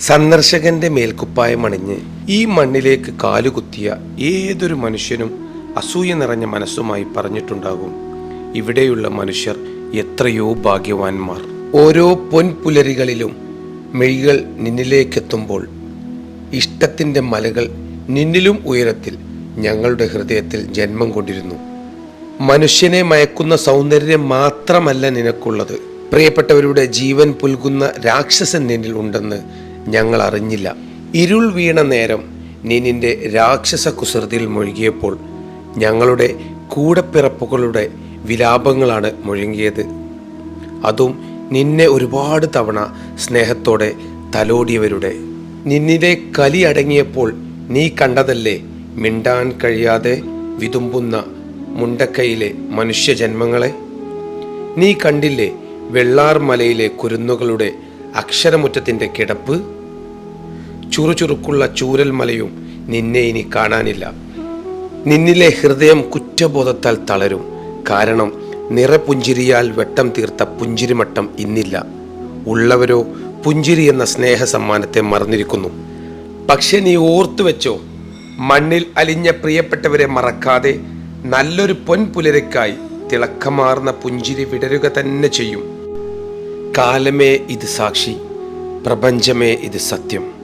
സന്ദർശകന്റെ മേൽക്കുപ്പായം അണിഞ്ഞ് ഈ മണ്ണിലേക്ക് കാലുകുത്തിയ ഏതൊരു മനുഷ്യനും അസൂയ നിറഞ്ഞ മനസ്സുമായി പറഞ്ഞിട്ടുണ്ടാകും. ഇവിടെയുള്ള മനുഷ്യർ എത്രയോ ഭാഗ്യവാന്മാർ. ഓരോ പൊൻപുലരികളിലും മെയ്കൾ നിന്നിലേക്കെത്തുമ്പോൾ ഇഷ്ടത്തിന്റെ മലകൾ നിന്നിലും ഉയരത്തിൽ ഞങ്ങളുടെ ഹൃദയത്തിൽ ജന്മം കൊണ്ടിരുന്നു. മനുഷ്യനെ മയക്കുന്ന സൗന്ദര്യം മാത്രമല്ല നിനക്കുള്ളത്. പ്രിയപ്പെട്ടവരുടെ ജീവൻ പുൽകുന്ന രാക്ഷസൻ നിന്നിൽ ഉണ്ടെന്ന് ഞങ്ങൾ അറിഞ്ഞില്ല ഇരുൾ വീണ നേരം നിനിന്റെ രാക്ഷസ കുസൃതിയിൽ മുഴുകിയപ്പോൾ ഞങ്ങളുടെ കൂടപ്പിറപ്പുകളുടെ വിലാപങ്ങളാണ് മുഴങ്ങിയത്. അതും നിന്നെ ഒരുപാട് തവണ സ്നേഹത്തോടെ തലോടിയവരുടെ. നിന്നിലെ കലി അടങ്ങിയപ്പോൾ നീ കണ്ടതല്ലേ? മിണ്ടാൻ കഴിയാതെ വിതുമ്പുന്ന മുണ്ടക്കൈയിലെ മനുഷ്യജന്മങ്ങളെ. നീ കണ്ടില്ലേ വെള്ളാർ മലയിലെ കുരുന്നുകളുടെ അക്ഷരമുറ്റത്തിന്റെ കിടപ്പ്? ചുറുചുറുക്കുള്ള ചൂരൽ മലയും നിന്നെ ഇനി കാണാനില്ല. നിന്നിലെ ഹൃദയം കുറ്റബോധത്താൽ തളരും. കാരണം നിറപുഞ്ചിരിയാൽ വെട്ടം തീർത്ത പുഞ്ചിരിമട്ടം ഇന്നില്ല. ഉള്ളവരോ പുഞ്ചിരി എന്ന സ്നേഹ സമ്മാനത്തെ മറന്നിരിക്കുന്നു. പക്ഷെ നീ ഓർത്തു വെച്ചോ മണ്ണിൽ അലിഞ്ഞ പ്രിയപ്പെട്ടവരെ മറക്കാതെ നല്ലൊരു പൊൻപുലരക്കായി തിളക്കമാർന്ന പുഞ്ചിരി വിടരുക തന്നെ ചെയ്യും. കാലമേ ഇത് സാക്ഷി പ്രപഞ്ചമേ ഇത് സത്യം.